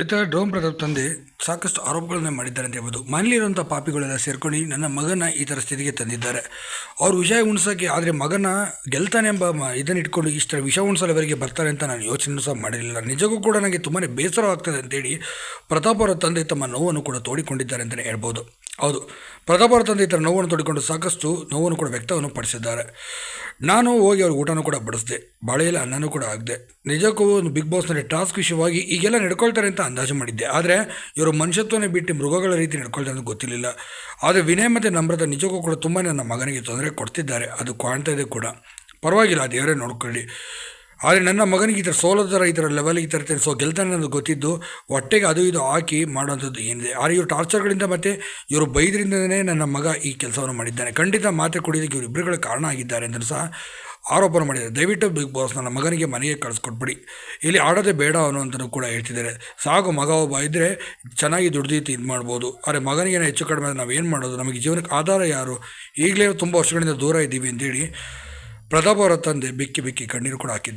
ಈತ ಡ್ರೋಮ್ ಪ್ರತಾಪ್ ತಂದೆ ಸಾಕಷ್ಟು ಆರೋಪಗಳನ್ನು ಮಾಡಿದ್ದಾರೆ ಅಂತ ಹೇಳ್ಬೋದು. ಮನೇಲಿರುವಂಥ ಪಾಪಿಗಳೆಲ್ಲ ಸೇರ್ಕೊಂಡು ನನ್ನ ಮಗನ ಈ ಥರ ಸ್ಥಿತಿಗೆ ತಂದಿದ್ದಾರೆ. ಅವ್ರು ವಿಷಯ ಉಣ್ಸೋಕ್ಕೆ ಆದರೆ ಮಗನ ಗೆಲ್ತಾನೆ ಎಂಬ ಇದನ್ನು ಇಟ್ಕೊಂಡು ಇಷ್ಟರ ವಿಷ ಅವರಿಗೆ ಬರ್ತಾರೆ ಅಂತ ನಾನು ಯೋಚನೆ ಸಹ ಮಾಡಿರಲಿಲ್ಲ. ನಿಜಕ್ಕೂ ಕೂಡ ನನಗೆ ತುಂಬಾ ಬೇಸರವಾಗ್ತದೆ ಅಂತೇಳಿ ಪ್ರತಾಪ್ ಅವರ ತಂದೆ ತಮ್ಮ ನೋವನ್ನು ಕೂಡ ತೋಡಿಕೊಂಡಿದ್ದಾರೆ ಅಂತಲೇ ಹೇಳ್ಬೋದು. ಹೌದು. ಪ್ರತಾಪರ ತಂದೆ ಈ ಥರ ನೋವನ್ನು ತೊಡಿಕೊಂಡು ಸಾಕಷ್ಟು ನೋವನ್ನು ಕೂಡ ವ್ಯಕ್ತವನ್ನು ಪಡಿಸಿದ್ದಾರೆ. ನಾನು ಹೋಗಿ ಅವ್ರಿಗೆ ಊಟನೂ ಕೂಡ ಬಡಿಸಿದೆ. ಬಾಳೆಯಲ್ಲಿ ಅನ್ನನೂ ಕೂಡ ಆಗದೆ ನಿಜಕ್ಕೂ ಒಂದು ಬಿಗ್ ಬಾಸ್ನಲ್ಲಿ ಟಾಸ್ಕ್ ವಿಷಯವಾಗಿ ಈಗೆಲ್ಲ ನಡ್ಕೊಳ್ತಾರೆ ಅಂತ ಅಂದಾಜು ಮಾಡಿದ್ದೆ. ಆದರೆ ಇವರು ಮನುಷ್ಯತ್ವನೇ ಬಿಟ್ಟು ಮೃಗಗಳ ರೀತಿ ನಡ್ಕೊಳ್ತಾರೆ ಅಂತ ಗೊತ್ತಿರಲಿಲ್ಲ. ಆದರೆ ವಿನಯ ಮತ್ತು ನಮ್ರತ ನಿಜಕ್ಕೂ ಕೂಡ ತುಂಬಾ ನನ್ನ ಮಗನಿಗೆ ತೊಂದರೆ ಕೊಡ್ತಿದ್ದಾರೆ. ಅದು ಕಾಣ್ತಾ ಇದೆ ಕೂಡ. ಪರವಾಗಿಲ್ಲ ದೇವರೇ ನೋಡ್ಕೊಳ್ಳಿ. ಆದರೆ ನನ್ನ ಮಗನಿಗೆ ಈ ಥರ ಸೋಲೋ ಥರ ಈ ಥರ ಲೆವೆಲಿಗೆ ತರ್ತಾರೆ ಸೊ ಗೆಲ್ತಾನೆ ಅನ್ನೋದು ಗೊತ್ತಿದ್ದು, ಹೊಟ್ಟೆಗೆ ಅದು ಇದು ಹಾಕಿ ಮಾಡೋಂಥದ್ದು ಏನಿದೆ. ಆದರೆ ಇವರು ಟಾರ್ಚರ್ಗಳಿಂದ ಮತ್ತು ಇವರು ಬೈದ್ರಿಂದನೇ ನನ್ನ ಮಗ ಈ ಕೆಲಸವನ್ನು ಮಾಡಿದ್ದಾನೆ. ಖಂಡಿತ ಮಾತೆ ಕುಡಿಯೋದಕ್ಕೆ ಇವರಿಬ್ಬರುಗಳ ಕಾರಣ ಆಗಿದ್ದಾರೆ ಅಂತ ಸಹ ಆರೋಪನ ಮಾಡಿದ್ದಾರೆ. ದಯವಿಟ್ಟು ಬಿಗ್ ಬಾಸ್ ನನ್ನ ಮಗನಿಗೆ ಮನೆಗೆ ಕಳಿಸ್ಕೊಟ್ಬಿಡಿ. ಇಲ್ಲಿ ಆಡೋದೇ ಬೇಡ ಅಂತಲೂ ಕೂಡ ಹೇಳ್ತಿದ್ದಾರೆ. ಸಾಕು ಮಗ ಒಬ್ಬ ಇದ್ದರೆ ಚೆನ್ನಾಗಿ ದುಡ್ದಿತ್ತು ಇದು ಮಾಡ್ಬೋದು. ಆದರೆ ಮಗನಿಗೆ ಹೆಚ್ಚು ಕಡಿಮೆ ನಾವು ಏನು ಮಾಡೋದು? ನಮಗೆ ಜೀವನಕ್ಕೆ ಆಧಾರ ಯಾರು? ಈಗಲೇ ತುಂಬ ವರ್ಷಗಳಿಂದ ದೂರ ಇದ್ದೀವಿ ಅಂತೇಳಿ ಪ್ರತಾಪ್ ಅವರ ತಂದೆ ಬಿಕ್ಕಿ ಬಿಕ್ಕಿ ಕಣ್ಣೀರು ಕೂಡ ಹಾಕಿದ್ದಾರೆ.